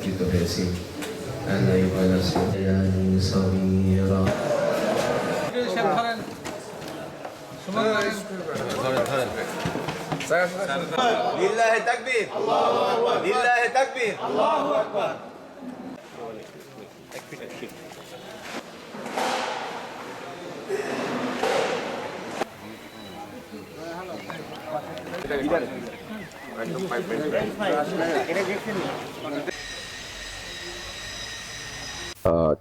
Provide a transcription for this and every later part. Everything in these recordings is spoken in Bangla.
أكيد بيسين أنا يبقى نفسي يعني صغيرة لله تكبير لله تكبير الله أكبر Gracias.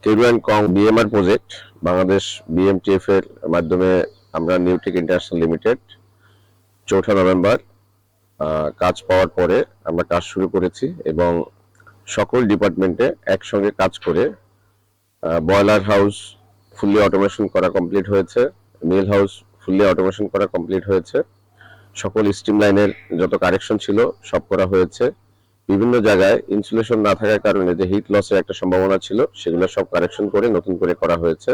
টেরুয়ান কং বিএমআর প্রজেক্ট বাংলাদেশ বিএমটিএফ এর মাধ্যমে আমরা নিউটেক ইন্টারন্যাশনাল লিমিটেড চৌঠা নভেম্বর কাজ পাওয়ার পরে আমরা কাজ শুরু করেছি এবং সকল ডিপার্টমেন্টে একসঙ্গে কাজ করে বয়লার হাউস ফুললি অটোমেশন করা কমপ্লিট হয়েছে মিল হাউস ফুললি অটোমেশন করা কমপ্লিট হয়েছে। সকল স্টিম লাইনের যত কারেকশন ছিল, সব করা হয়েছে। বিভিন্ন জায়গায় ইনসুলেশন না থাকার কারণে যে হিট লসের একটা সম্ভাবনা ছিল, সেগুলো সব কারেকশন করে নতুন করে করা হয়েছে।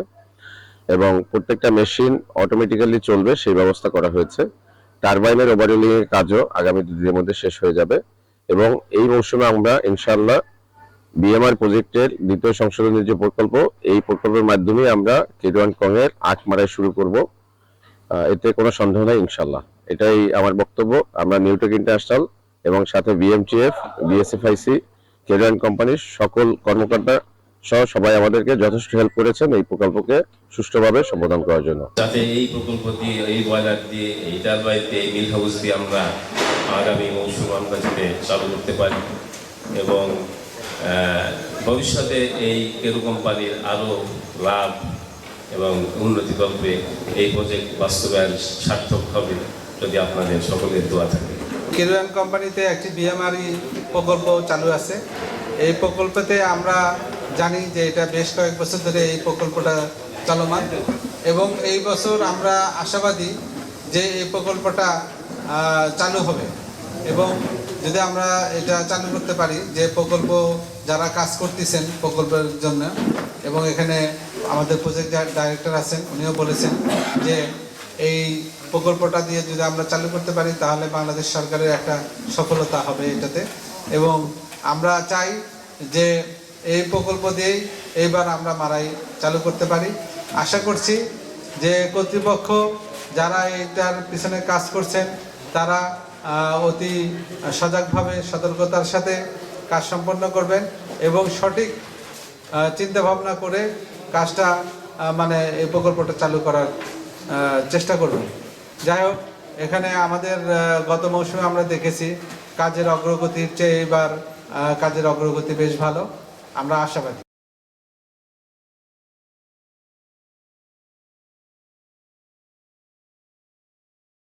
এবং প্রত্যেকটা মেশিন অটোমেটিক্যালি চলবে, সেই ব্যবস্থা করা হয়েছে। টারবাইনের ওভারহোলিং এর কাজও আগামী দুদিনের মধ্যে শেষ হয়ে যাবে। এবং এই মৌসুমে আমরা ইনশাআল্লাহ বিএমআর প্রজেক্টের দ্বিতীয় সংশোধনের যে প্রকল্প, এই প্রকল্পের মাধ্যমে আমরা কেডওয়ান কং এর আখ মারাই শুরু করব। এতে কোনো সন্দেহ নাই, ইনশাআল্লাহ। এটাই আমার বক্তব্য। আমরা নিউটেক ইন্টারন্যাশনাল এবং সাথে বিএমটিএফ, বিএসএফআইসি কেরিয়ান কোম্পানির সকল কর্মকর্তা সহ সবাই আমাদেরকে যথেষ্ট হেল্প করেছেন এই প্রকল্পকে সুষ্ঠুভাবে সম্বোধন করার জন্য। যাতে এই প্রকল্প দিয়ে, এই বয়লার দিয়ে, এই টারবাইন দিয়ে, এই মিল হাউস দিয়ে আমরা আগামী মৌসুম আমরা যাতে চালু করতে পারি এবং ভবিষ্যতে এই কেরু কোম্পানির আরও লাভ এবং উন্নতি করবে, এই প্রজেক্ট বাস্তবায়ন সার্থক হবে। যদি আপনাদের সকলের দোয়া থাকে। কেরুয়ান কোম্পানিতে একটি বিএমআরই প্রকল্প চালু আছে। এই প্রকল্পতে আমরা জানি যে এটা বেশ কয়েক বছর ধরে এই প্রকল্পটা চলমান এবং এই বছর আমরা আশাবাদী যে এই প্রকল্পটা চালু হবে এবং যদি আমরা এটা চালু করতে পারি, যে প্রকল্প যারা কাজ করতেছেন প্রকল্পের জন্য এবং এখানে আমাদের প্রজেক্ট ডাইরেক্টর আছেন, উনিও বলেছেন যে এই প্রকল্পটা দিয়ে যদি আমরা চালু করতে পারি, তাহলে বাংলাদেশ সরকারের একটা সফলতা হবে এটাতে। এবং আমরা চাই যে এই প্রকল্প দিয়েই এইবার আমরা মারাই চালু করতে পারি। আশা করছি যে কর্তৃপক্ষ যারা এইটার পিছনে কাজ করছেন, তারা অতি সজাগভাবে সতর্কতার সাথে কাজ সম্পন্ন করবেন এবং সঠিক চিন্তা ভাবনা করে কাজটা মানে এই প্রকল্পটা চালু করার চেষ্টা করবেন। যাই হোক, এখানে আমাদের গত মৌসুমে আমরা দেখেছি কাজের অগ্রগতির চেয়ে এবার কাজের অগ্রগতি বেশ ভালো। আমরা আশাবাদী।